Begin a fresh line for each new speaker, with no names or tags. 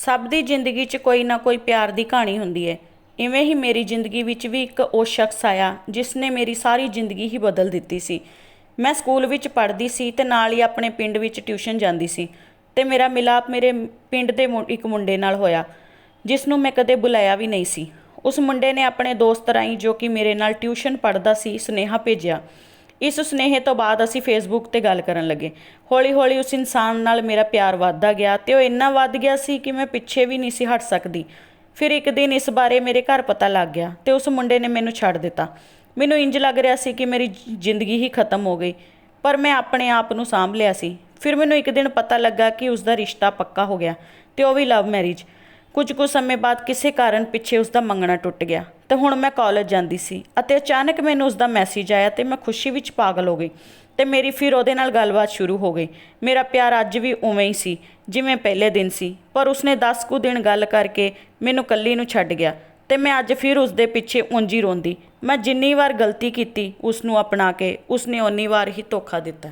ਸਭ ਦੀ ਜ਼ਿੰਦਗੀ 'ਚ ਕੋਈ ਨਾ ਕੋਈ ਪਿਆਰ ਦੀ ਕਹਾਣੀ ਹੁੰਦੀ ਹੈ। ਇਵੇਂ ਹੀ ਮੇਰੀ ਜ਼ਿੰਦਗੀ ਵਿੱਚ ਵੀ ਇੱਕ ਉਹ ਸ਼ਖਸ ਆਇਆ, ਜਿਸ ਨੇ ਮੇਰੀ ਸਾਰੀ ਜ਼ਿੰਦਗੀ ਹੀ ਬਦਲ ਦਿੱਤੀ ਸੀ। ਮੈਂ ਸਕੂਲ ਵਿੱਚ ਪੜ੍ਹਦੀ ਸੀ ਤੇ ਨਾਲ ਹੀ ਆਪਣੇ ਪਿੰਡ ਵਿੱਚ ਟਿਊਸ਼ਨ ਜਾਂਦੀ ਸੀ ਤੇ ਮੇਰਾ ਮਿਲਾਪ ਮੇਰੇ ਪਿੰਡ ਦੇ ਇੱਕ ਮੁੰਡੇ ਨਾਲ ਹੋਇਆ, ਜਿਸ ਨੂੰ ਮੈਂ ਕਦੇ ਬੁਲਾਇਆ ਵੀ ਨਹੀਂ ਸੀ। ਉਸ ਮੁੰਡੇ ਨੇ ਆਪਣੇ ਦੋਸਤ ਰਾਹੀਂ ਜੋ ਕਿ ਮੇਰੇ ਨਾਲ ਟਿਊਸ਼ਨ ਪੜ੍ਹਦਾ ਸੀ, ਸੁਨੇਹਾ ਭੇਜਿਆ। ਇਸ ਸੁਨੇਹੇ ਤੋਂ ਬਾਅਦ ਅਸੀਂ ਫੇਸਬੁੱਕ ਤੇ ਗੱਲ ਕਰਨ ਲੱਗੇ। ਹੌਲੀ-ਹੌਲੀ ਉਸ ਇਨਸਾਨ ਨਾਲ ਮੇਰਾ ਪਿਆਰ ਵੱਧਦਾ ਗਿਆ ਤੇ ਉਹ ਇੰਨਾ ਵੱਧ ਗਿਆ ਸੀ ਕਿ ਮੈਂ ਪਿੱਛੇ ਵੀ ਨਹੀਂ ਸੀ ਹਟ ਸਕਦੀ। ਫਿਰ ਇੱਕ ਦਿਨ ਇਸ ਬਾਰੇ ਮੇਰੇ ਘਰ ਪਤਾ ਲੱਗ ਗਿਆ ਤੇ ਉਸ ਮੁੰਡੇ ਨੇ ਮੈਨੂੰ ਛੱਡ ਦਿੱਤਾ। ਮੈਨੂੰ ਇੰਜ ਲੱਗ ਰਿਹਾ ਸੀ ਕਿ ਮੇਰੀ ਜ਼ਿੰਦਗੀ ਹੀ ਖਤਮ ਹੋ ਗਈ, ਪਰ ਮੈਂ ਆਪਣੇ ਆਪ ਨੂੰ ਸਾਂਭ ਲਿਆ ਸੀ। ਫਿਰ ਮੈਨੂੰ ਇੱਕ ਦਿਨ ਪਤਾ ਲੱਗਾ ਕਿ ਉਸ ਦਾ ਰਿਸ਼ਤਾ ਪੱਕਾ ਹੋ ਗਿਆ ਤੇ ਉਹ ਵੀ ਲਵ ਮੈਰਿਜ। ਕੁਝ ਕੁ ਸਮੇਂ ਬਾਅਦ ਕਿਸੇ ਕਾਰਨ ਪਿੱਛੇ ਉਸ ਦਾ ਮੰਗਣਾ ਟੁੱਟ ਗਿਆ। ਤੇ ਹੁਣ ਮੈਂ ਕਾਲਜ ਜਾਂਦੀ ਸੀ ਅਤੇ ਅਚਾਨਕ ਮੈਨੂੰ ਉਸ ਦਾ ਮੈਸੇਜ ਆਇਆ ਤੇ ਮੈਂ ਖੁਸ਼ੀ ਵਿੱਚ ਪਾਗਲ ਹੋ ਗਈ ਤੇ ਮੇਰੀ ਫਿਰ ਉਹਦੇ ਨਾਲ ਗੱਲਬਾਤ ਸ਼ੁਰੂ ਹੋ ਗਈ। ਮੇਰਾ ਪਿਆਰ ਅੱਜ ਵੀ ਉਵੇਂ ਹੀ ਸੀ, ਜਿਵੇਂ ਪਹਿਲੇ ਦਿਨ ਸੀ, ਪਰ ਉਸਨੇ 10 ਕੁ ਦਿਨ ਗੱਲ ਕਰਕੇ ਮੈਨੂੰ ਕੱਲੀ ਨੂੰ ਛੱਡ ਗਿਆ ਤੇ ਮੈਂ ਅੱਜ ਫਿਰ ਉਸ ਦੇ ਪਿੱਛੇ ਉਂਝੀ ਰੋਂਦੀ। ਮੈਂ ਜਿੰਨੀ ਵਾਰ ਗਲਤੀ ਕੀਤੀ ਉਸ ਨੂੰ ਅਪਣਾ ਕੇ ਉਸਨੇ ਓਨੀ ਵਾਰ ਹੀ ਧੋਖਾ ਦਿੱਤਾ।